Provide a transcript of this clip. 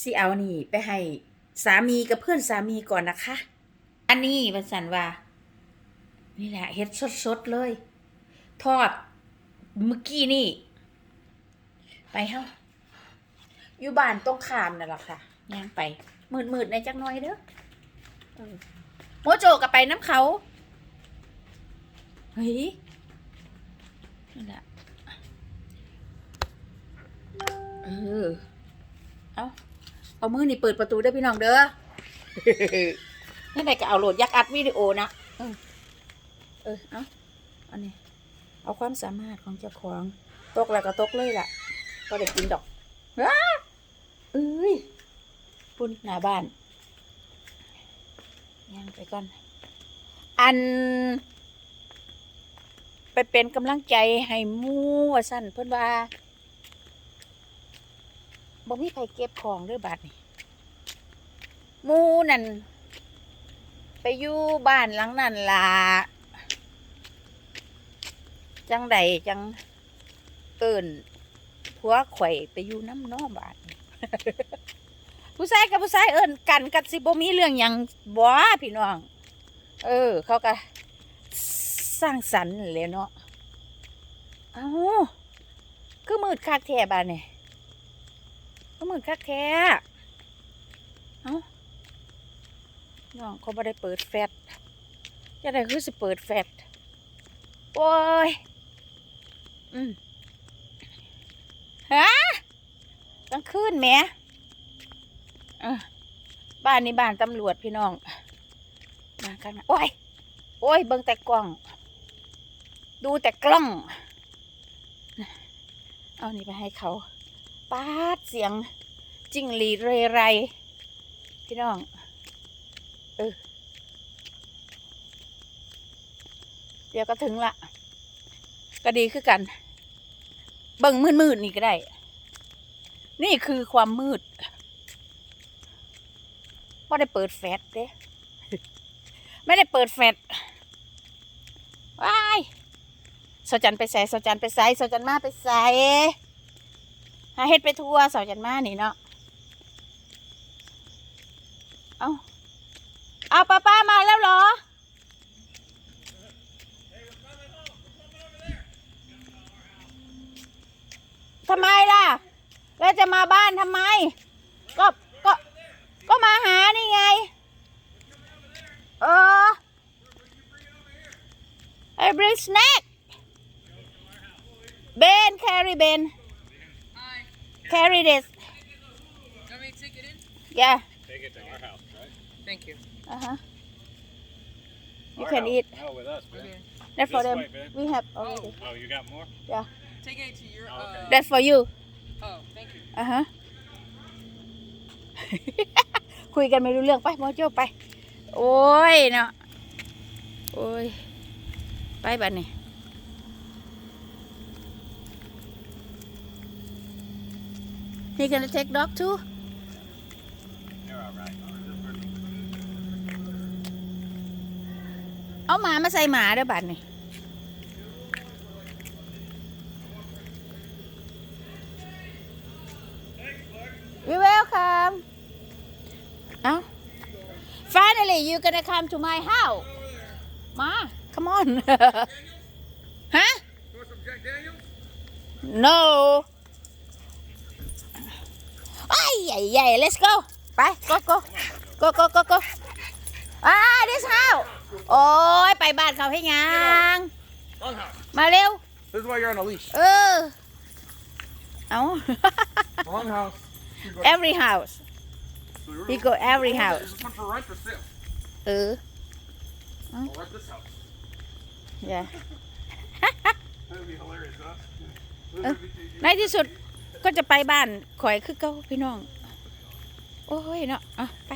สิเอานี่ ไปให้สามีกับเพื่อนสามีก่อนนะคะ อันนี้วันสันว่า นี่แหละเฮ็ดสดๆเลย ทอดเมื่อกี้นี่ ไปเฮ้าอยู่บ้านตรงขามนั่นแหละค่ะย่างไป มืดๆในจักหน้อยเด้อเออโมโจกับไปน้ำเขาเฮ้ยนี่แหละเออ เอา เอามือนี่เปิดประตูได้อพี่น้องเด้อนี่ไหนก็เอาโหลดยักษ์อัดวิดีโอนะเออเออ เอาอันนี้ เอาความสามารถของเจ้าของ ตกแล้วก็ตกเลยล่ะ ก็ได้กินดอกว้าเอ้ยปุ่นหน้าบ้านย่างไปก่อน อัน ไปเป็นกำลังใจให้หมู่ว่าสั่นเพิ่นว่า บ่มีใครเก็บของเด้วยบาดนี่มูนั่นไปอยู่บ้านหลังนั่นล่ะจังใดจังเอิ้นผัวข่อยไปอยู่น้ำนอบาดนี่ผู้ชายกับผู้ชายเอิ้นกันกัดสิบ่มีเรื่องหยังบ่พี่น้อง เออ เขาก็สร้างสรรค์นั่นแหล้วเนาะเอ้าคือมืดคักแท้บ้านนี่คื อมืดคักแท้เอ้าน้องเขาไม่ได้เปิดแฟลชจะได้คือสิเปิดแฟลชโอ้ย อืมฮะกลางคืนแหมเออบ้านนี้บ้านตำรวจพี่น้องมากันโอ้ย โอ้ย เบิ่งแต่กล้อง ดูแต่กล้อง เอานี่ไปให้เขา ป้าดเสียงจิ้งหรีเรไร พี่น้อง เออ เดี๋ยวก็ถึงละ ก็ดีคือกัน เบิ่งมืดๆนี่ก็ได้ นี่คือความมืดไม่ได้เปิดแฟลชเด้ ไม่ได้เปิดแฟลชว้ายสจันไปใส่สจันไปใส่สจันมาไปใส่ หาเฮ็ดไปทั่วสาจันมานี่เนาะ เอาเอาป้าป้ามาแล้วเหรอ ทำไมล่ะ แล้วจะมาบ้านทำไม ก็ ก็ ก็มาหานี่ไง เออ I bring snack Ben carry Ben Hi. Carry this You want me to take it in? yeah Take it to our house, right? Thank you. uh huh you Our can house. eat No, with us, man. Okay. that for This them way, Ben. we have already Oh, you got more? Take it to your. Okay. Uh, that for you oh, thank you. อะฮะ คุยกันไม่รู้เรื่องไปโมโจไป โอ้ยเนาะโอ้ย ไปบ้าน นี่นี่ gonna take dog too You're all right. เอาหมามาใส่หมาเด้อบัดนี่ We welcome เอา Finally you gonna come to my house มา come on ฮะ No ไอ้ใหญ่ใหญ่ let's go ไป go go go go go go อ่า this house โอ้ย ไปบ้านเขาให้ยัง Wrong house. มาเร็ว This is why you're on a leash. เออ เอา Wrong house. every house So you're- he go every Is house this one for rent or sale? เออ I'll rent this house. yeah That'd be hilarious, huh? Uh, ในที่สุด ก็จะไปบ้านข่อยคือเก้าพี่น้อง โอ้ยเนาะอะไป